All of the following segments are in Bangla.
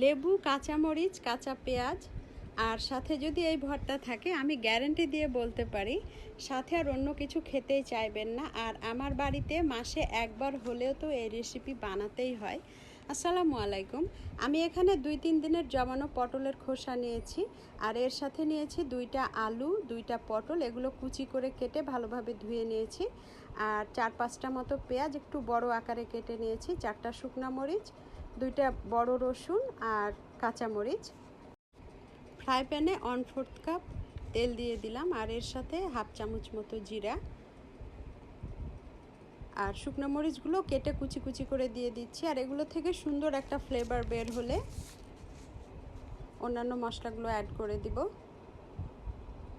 লেবু, কাঁচামরিচ, কাঁচা পেঁয়াজ, আর সাথে যদি এই ভর্তা থাকে, আমি গ্যারেন্টি দিয়ে বলতে পারি, সাথে আর অন্য কিছু খেতেই চাইবেন না। আর আমার বাড়িতে মাসে একবার হলেও তো এই রেসিপি বানাতেই হয়। আসসালামু আলাইকুম। আমি এখানে দুই তিন দিনের জমানো পটলের খোসা নিয়েছি, আর এর সাথে নিয়েছি দুইটা আলু, দুইটা পটল, এগুলো কুচি করে কেটে ভালোভাবে ধুয়ে নিয়েছি। আর চার পাঁচটা মতো পেঁয়াজ একটু বড় আকারে কেটে নিয়েছি, চারটা শুকনা মরিচ দুইটা বড় রসুন আর কাঁচামরিচ। ফ্রাই প্যানে অন ফোর্থ কাপ তেল দিয়ে দিলাম আর এর সাথে হাফ চামচ মতো জিরা। আর শুকনো মরিচগুলো কেটে কুচি কুচি করে দিয়ে দিচ্ছি। আর এগুলো থেকে সুন্দর একটা ফ্লেভার বের হলে অন্যান্য মশলাগুলো অ্যাড করে দিব।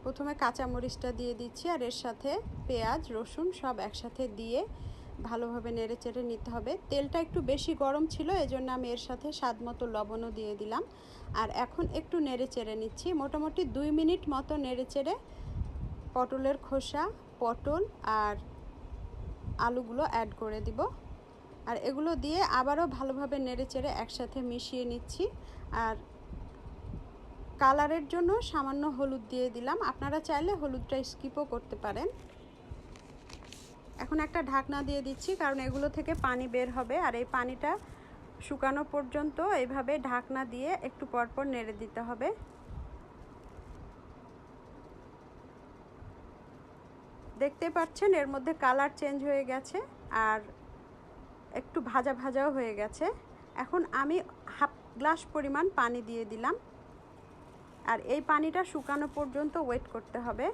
প্রথমে কাঁচা মরিচটা দিয়ে দিচ্ছি আর এর সাথে পেঁয়াজ, রসুন সব একসাথে দিয়ে ভালোভাবে নেড়ে চেড়ে নিতে হবে। তেলটা একটু বেশি গরম ছিল, এজন্য আমি এর সাথে স্বাদ মতো লবণও দিয়ে দিলাম। আর এখন একটু নেড়ে চেড়ে নিচ্ছি। মোটামুটি দুই মিনিট মতো নেড়ে চেড়ে পটলের খোসা, পটল আর আলুগুলো অ্যাড করে দিব। আর এগুলো দিয়ে আবারও ভালোভাবে নেড়ে চেড়ে একসাথে মিশিয়ে নিচ্ছি। আর কালারের জন্য সামান্য হলুদ দিয়ে দিলাম। আপনারা চাইলে হলুদটা স্কিপও করতে পারেন। এখন একটা ঢাকনা দিয়ে দিচ্ছি, কারণ এগুলো থেকে পানি বের হবে। আর এই পানিটা শুকানো পর্যন্ত এইভাবে ঢাকনা দিয়ে একটু পরপর নেড়ে দিতে হবে। দেখতে পাচ্ছেন, এর মধ্যে কালার চেঞ্জ হয়ে গেছে আর একটু ভাজা ভাজাও হয়ে গেছে। এখন আমি হাফ গ্লাস পরিমাণ পানি দিয়ে দিলাম। আর এই পানিটা শুকানো পর্যন্ত ওয়েট করতে হবে।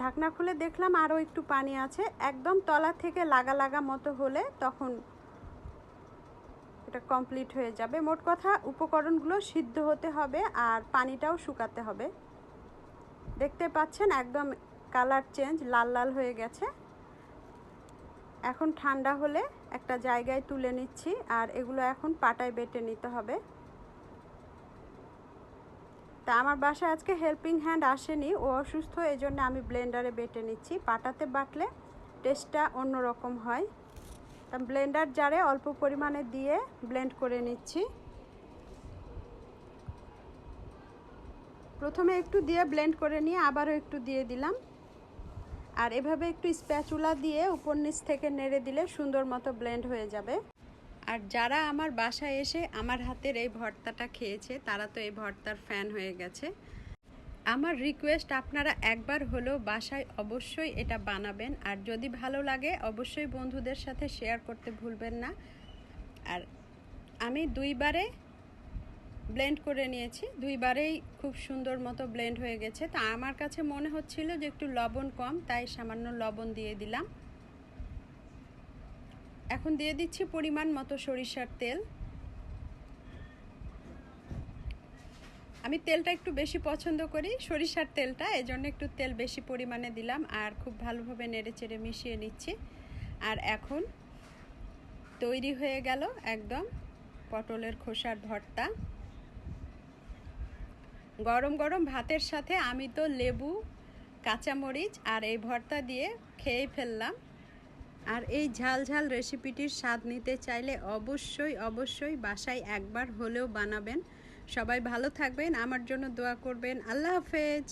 ঢাকনা খুলে দেখলাম আরও একটু পানি আছে। একদম তলা থেকে লাগা লাগা মতো হলে তখন এটা কমপ্লিট হয়ে যাবে। মোট কথা উপকরণগুলো সিদ্ধ হতে হবে আর পানিটাও শুকাতে হবে। দেখতে পাচ্ছেন একদম কালার চেঞ্জ, লাল লাল হয়ে গেছে। এখন ঠান্ডা হলে একটা জায়গায় তুলে নিচ্ছি আর এগুলো এখন পাটায় বেটে নিতে হবে। তা আমার বাসায় আজকে হেল্পিং হ্যান্ড আসেনি, ও অসুস্থ এই জন্য আমি ব্লেন্ডারে বেটে নিচ্ছি। পাটাতে বাটলে টেস্টটা অন্যরকম হয়। তা ব্লেন্ডার জারে অল্প পরিমাণে দিয়ে ব্লেন্ড করে নিচ্ছি। প্রথমে একটু দিয়ে ব্লেন্ড করে নিয়ে আবারও একটু দিয়ে দিলাম। আর এভাবে একটু স্প্যাচুলা দিয়ে উপর নিচ থেকে নেড়ে দিলে সুন্দর মতো ব্লেন্ড হয়ে যাবে। আর যারা আমার বাসায় এসে আমার হাতের এই ভর্তাটা খেয়েছে, তারা তো এই ভর্তার ফ্যান হয়ে গেছে। আমার রিকোয়েস্ট আপনারা একবার হলেও বাসায় অবশ্যই এটা বানাবেন। আর যদি ভালো লাগে, অবশ্যই বন্ধুদের সাথে শেয়ার করতে ভুলবেন না। আর আমি দুইবারে ব্লেন্ড করে নিয়েছি। দুইবারেই খুব সুন্দর মতো ব্লেন্ড হয়ে গেছে। তা আমার কাছে মনে হচ্ছিল যে একটু লবণ কম, তাই সামান্য লবণ দিয়ে দিলাম। এখন দিয়ে দিচ্ছি পরিমাণ মতো সরিষার তেল। আমি তেলটা একটু বেশি পছন্দ করি, সরিষার তেলটা, এজন্য একটু তেল বেশি পরিমাণে দিলাম আর খুব ভালোভাবে নেড়ে চেড়ে মিশিয়ে নিচ্ছি। আর এখন তৈরি হয়ে গেল একদম পটলের খোসার ভর্তা। গরম গরম ভাতের সাথে আমি তো লেবু, কাঁচামরিচ আর এই ভর্তা দিয়ে খেয়ে ফেললাম। আর এই ঝাল ঝাল রেসিপিটির স্বাদ নিতে চাইলে অবশ্যই অবশ্যই বাসায় একবার হলেও বানাবেন। সবাই ভালো থাকবেন, আমার জন্য দোয়া করবেন। আল্লাহ হাফেজ।